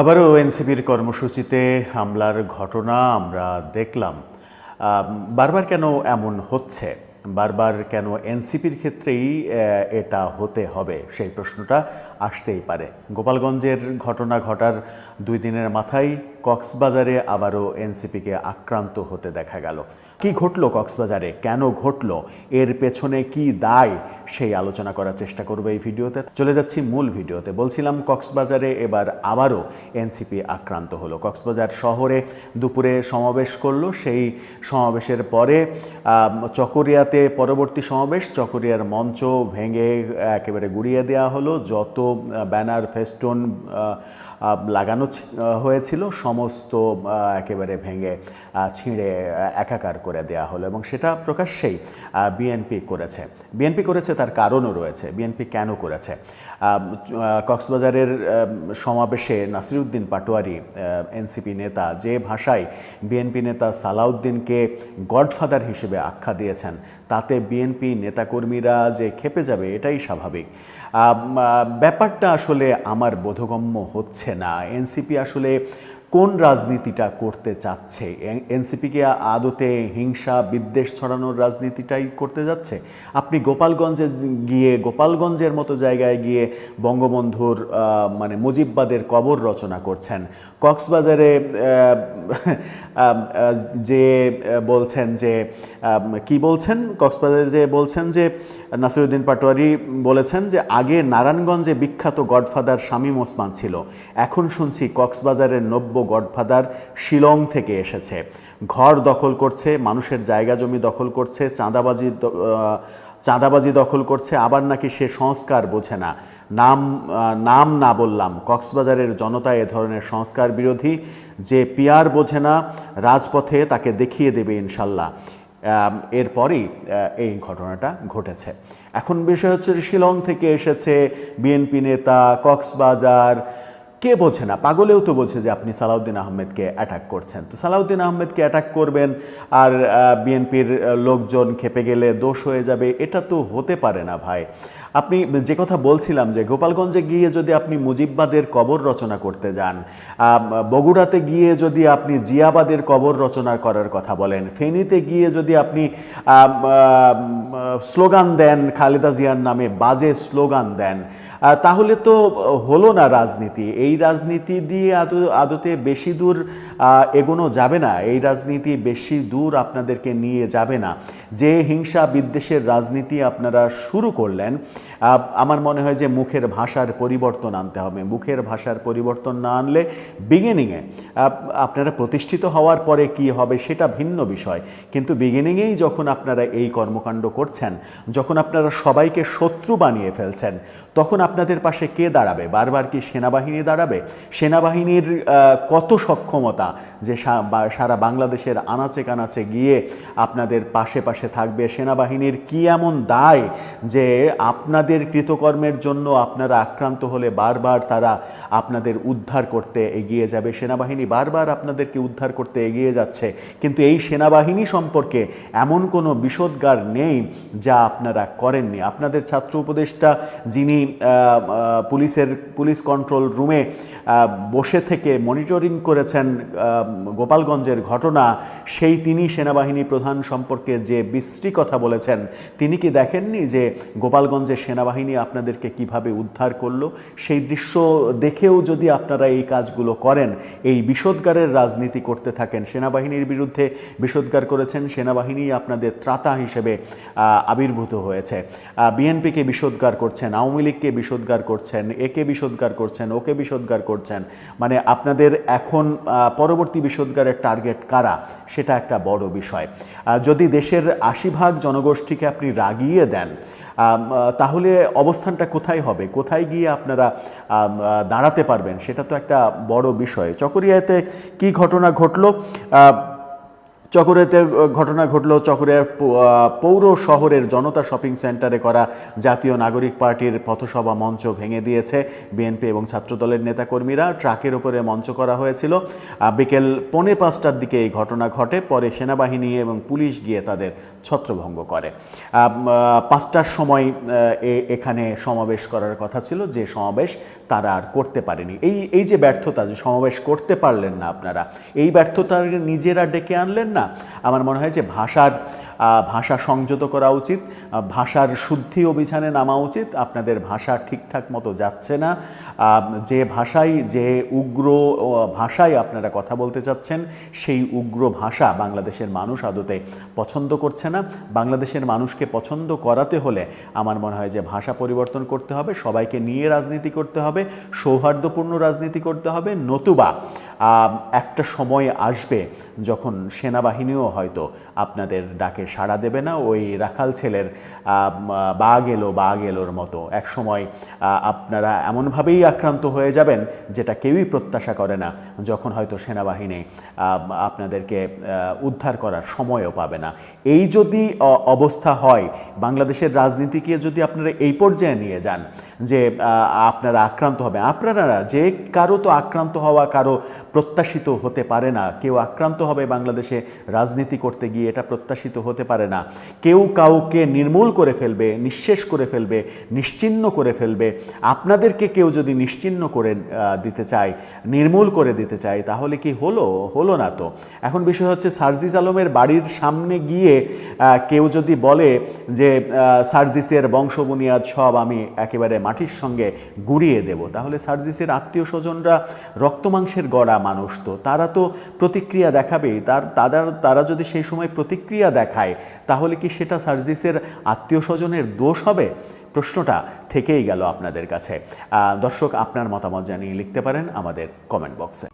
আবারও এনসিপির কর্মসূচিতে হামলার ঘটনা আমরা দেখলাম। বারবার কেন এমন হচ্ছে? বারবার কেন এনসিপির ক্ষেত্রেই এটা হতে হবে? সেই প্রশ্নটা আসতেই পারে। গোপালগঞ্জের ঘটনা ঘটার দুই দিনের মাথায় কক্সবাজারে আবারও এনসিপিকে আক্রান্ত হতে দেখা গেল। কি ঘটলো কক্সবাজারে? কেন ঘটলো? এর পেছনে কি দায়? সেই আলোচনা করার চেষ্টা করব এই ভিডিওতে। চলে যাচ্ছি মূল ভিডিওতে। বলছিলাম কক্সবাজারে এবার আবারও এনসিপি আক্রান্ত হলো। কক্সবাজার শহরে দুপুরে সমাবেশ করল। সেই সমাবেশের পরে চকরিয়াতে পরবর্তী সমাবেশ। চকরিয়ার মঞ্চ ভেঙে একেবারে গুড়িয়ে দেওয়া হলো। যত ব্যানার, ফেস্টুন লাগানো হয়েছিল সমস্ত একেবারে ভেঙে ছিঁড়ে একাকার করে দেওয়া হলো এবং সেটা প্রকাশ্যেই বিএনপি করেছে। বিএনপি করেছে, তার কারণও রয়েছে। বিএনপি কেন করেছে? কক্সবাজারের সমাবেশে নাসিরুদ্দিন পাটোয়ারি এনসিপি নেতা যে ভাষায় বিএনপি নেতা সালাউদ্দিনকে গডফাদার হিসেবে আখ্যা দিয়েছেন, তাতে বিএনপি নেতাকর্মীরা যে খেপে যাবে, এটাই স্বাভাবিক। ব্যাপারটা আসলে আমার বোধগম্য হচ্ছে না। এনসিপি আসলে কোন রাজনীতিটা করতে চাচ্ছে? এনসিপিকে আদতে হিংসা, বিদ্বেষ ছড়ানোর রাজনীতিটাই করতে যাচ্ছে? আপনি গোপালগঞ্জে গিয়ে, গোপালগঞ্জের মতো জায়গায় গিয়ে বঙ্গবন্ধুর মানে মুজিববাদের কবর রচনা করছেন। কক্সবাজারে যে বলছেন যে কি বলছেন? কক্সবাজারে যে বলছেন যে, নাসিরুদ্দিন পাটোয়ারি বলেছেন যে, আগে নারায়ণগঞ্জে বিখ্যাত গডফাদার শামীম ওসমান ছিল। এখন শুনছি কক্সবাজারের নব্য গডফাদার শিলং থেকে এসেছে। ঘর দখল করছে, মানুষের জায়গা জমি দখল করছে, চাঁদাবাজি চাঁদাবাজি দখল করছে, আবার নাকি সে সংস্কার বোঝে না। নাম নাম না বললাম, কক্সবাজারের জনতা এ ধরনের সংস্কার বিরোধী, যে পিয়ার বোঝে না, রাজপথে তাকে দেখিয়ে দেবে ইনশাল্লাহ। এরপরই এই ঘটনাটা ঘটেছে। এখন বিষয় হচ্ছে শিলং থেকে এসেছে বিএনপি নেতা, কক্সবাজার কে বোঝে না? পাগলেও তো বোঝে যে আপনি সালাউদ্দিন আহমেদকে অ্যাটাক করছেন। তো সালাউদ্দিন আহমেদকে অ্যাটাক করবেন আর বিএনপির লোকজন খেপে গেলে দোষ হয়ে যাবে, এটা তো হতে পারে না ভাই। আপনি যে কথা বলছিলাম যে গোপালগঞ্জে গিয়ে যদি আপনি মুজিববাদের কবর রচনা করতে যান বগুড়াতে গিয়ে যদি আপনি জিয়াবাদের কবর রচনা করার কথা বলেন, ফেনীতে গিয়ে যদি আপনি স্লোগান দেন, খালেদা জিয়ার নামে বাজে স্লোগান দেন তাহলে তো হলো না রাজনীতি। এই রাজনীতি দিয়ে আদৌ, আদতে বেশি দূর এগোনো যাবে না। এই রাজনীতি বেশি দূর আপনাদেরকে নিয়ে যাবে না। যে হিংসা বিদ্বেষের রাজনীতি আপনারা শুরু করলেন আমার মনে হয় যে মুখের ভাষার পরিবর্তন আনতে হবে। মুখের ভাষার পরিবর্তন না আনলে বিগিনিংয়ে আপনারা প্রতিষ্ঠিত হওয়ার পরে কি হবে সেটা ভিন্ন বিষয়। কিন্তু বিগিনিংয়েই যখন আপনারা এই কর্মকাণ্ড করছেন, যখন আপনারা সবাইকে শত্রু বানিয়ে ফেলছেন, তখন আপনাদের পাশে কে দাঁড়াবে? বারবার কি সেনাবাহিনী দাঁড়াবে? সেনাবাহিনীর কত সক্ষমতা যে সারা বাংলাদেশের আনাচে কানাচে গিয়ে আপনাদের পাশে পাশে থাকবে? সেনাবাহিনীর কি এমন দায় যে আপনাদের কৃতকর্মের জন্য আপনারা আক্রান্ত হলে বারবার তারা আপনাদের উদ্ধার করতে এগিয়ে যাবে? সেনাবাহিনী বারবার আপনাদেরকে উদ্ধার করতে এগিয়ে যাচ্ছে। কিন্তু এই সেনাবাহিনী সম্পর্কে এমন কোনো বিষোদ্গার নেই যা আপনারা করেননি। আপনাদের ছাত্র উপদেষ্টা যিনি পুলিশের, পুলিশ কন্ট্রোল রুমে বসে থেকে মনিটরিং করেছেন গোপালগঞ্জের ঘটনা, সেই তিনি সেনাবাহিনী প্রধান সম্পর্কে যে বিশ্রী কথা বলেছেন, তিনি কি দেখেননি যে গোপালগঞ্জের সেনাবাহিনী আপনাদেরকে কীভাবে উদ্ধার করল? সেই দৃশ্য দেখেও যদি আপনারা এই কাজগুলো করেন, এই বিষোদ্গারের রাজনীতি করতে থাকেন, সেনাবাহিনীর বিরুদ্ধে বিষোদ্গার করেছেন, সেনাবাহিনী আপনাদের ত্রাতা হিসেবে আবির্ভূত হয়েছে। বিএনপিকে বিষোদ্গার করছেন, আওয়ামী লীগকে বিষোদ্গার করছেন একে বিষোদ্গার করছেন ওকে বিষোদ্গার করছেন। মানে আপনাদের এখন পরবর্তী বিষোদ্গারের টার্গেট কারা? সেটা একটা বড় বিষয়। যদি দেশের আশি ভাগ জনগোষ্ঠীকে আপনি রাগিয়ে দেন তাহলে অবস্থানটা কোথায় হবে? কোথায় গিয়ে আপনারা দাঁড়াতে পারবেন? সেটা তো একটা বড় বিষয়। চকরিয়াতে কি ঘটনা ঘটলো? আহ, চকরেতে ঘটনা ঘটলো চকরিয়ার পৌর শহরের জনতা শপিং সেন্টারে করা জাতীয় নাগরিক পার্টির পথসভা মঞ্চ ভেঙে দিয়েছে বিএনপি এবং ছাত্রদলের নেতাকর্মীরা। ট্রাকের উপরে মঞ্চ করা হয়েছিল। বিকেল পৌনে পাঁচটার দিকে এই ঘটনা ঘটে। পরে সেনাবাহিনী এবং পুলিশ গিয়ে তাদের ছত্রভঙ্গ করে। পাঁচটার সময় এখানে সমাবেশ করার কথা ছিল। যে সমাবেশ তারা আর করতে পারেনি। এই এই যে ব্যর্থতা যে সমাবেশ করতে পারলেন না আপনারা এই ব্যর্থতা নিজেরা ডেকে আনলেন না? আমার মনে হয় যে ভাষার ভাষা সংযত করা উচিত ভাষার শুদ্ধি অভিযানে নামা উচিত, আপনাদের ভাষা ঠিকঠাক মতো যাচ্ছে না। যে ভাষায় যে উগ্র ভাষায় আপনারা কথা বলতে চাচ্ছেন, সেই উগ্র ভাষা বাংলাদেশের মানুষ আদতে পছন্দ করছে না। বাংলাদেশের মানুষকে পছন্দ করাতে হলে আমার মনে হয় যে ভাষা পরিবর্তন করতে হবে, সবাইকে নিয়ে রাজনীতি করতে হবে, সৌহার্দ্যপূর্ণ রাজনীতি করতে হবে। নতুবা একটা সময় আসবে যখন সেনাবাহিনীও হয়তো আপনাদের ডাকে সাড়া দেবে না। ওই রাখাল ছেলের আহ, বা গেলো বা গেলোর মতো। এক সময় আপনারা এমনভাবেই আক্রান্ত হয়ে যাবেন যেটা কেউই প্রত্যাশা করে না যখন হয়তো সেনাবাহিনী আপনাদেরকে উদ্ধার করার সময়ও পাবে না। এই যদি অবস্থা হয় বাংলাদেশের রাজনীতিকে যদি আপনারা এই পর্যায়ে নিয়ে যান যে আপনারা আক্রান্ত হবে আপনারা যে কারও তো আক্রান্ত হওয়া কারও প্রত্যাশিত হতে পারে না কেউ আক্রান্ত হবে বাংলাদেশে রাজনীতি করতে গিয়ে এটা প্রত্যাশিত হতে পারে না। কেউ কাউকে নির্মূল করে ফেলবে, নিঃশেষ করে ফেলবে নিশ্চিহ্ন করে ফেলবে। আপনাদেরকে কেউ যদি নিশ্চিহ্ন করে দিতে চায়, নির্মূল করে দিতে চায়, তাহলে কি হলো? হলো না তো। এখন বিষয় হচ্ছে সার্জিস আলমের বাড়ির সামনে গিয়ে কেউ যদি বলে যে সার্জিসের বংশবুনিয়াদ সব আমি একেবারে মাটির সঙ্গে গুড়িয়ে দেব, তাহলে সার্জিসের আত্মীয় স্বজনরা রক্তমাংসের গড়া মানুষ তো। তারা তো প্রতিক্রিয়া দেখাবেই। তার, তারা তারা যদি সেই সময় প্রতিক্রিয়া দেখায়, তাহলে কি সেটা সার্জিসের আত্মীয় স্বজনের দোষ হবে? প্রশ্নটা থেকেই গেল আপনাদের কাছে। দর্শক, আপনার মতামত জানিয়ে লিখতে পারেন আমাদের কমেন্ট বক্সে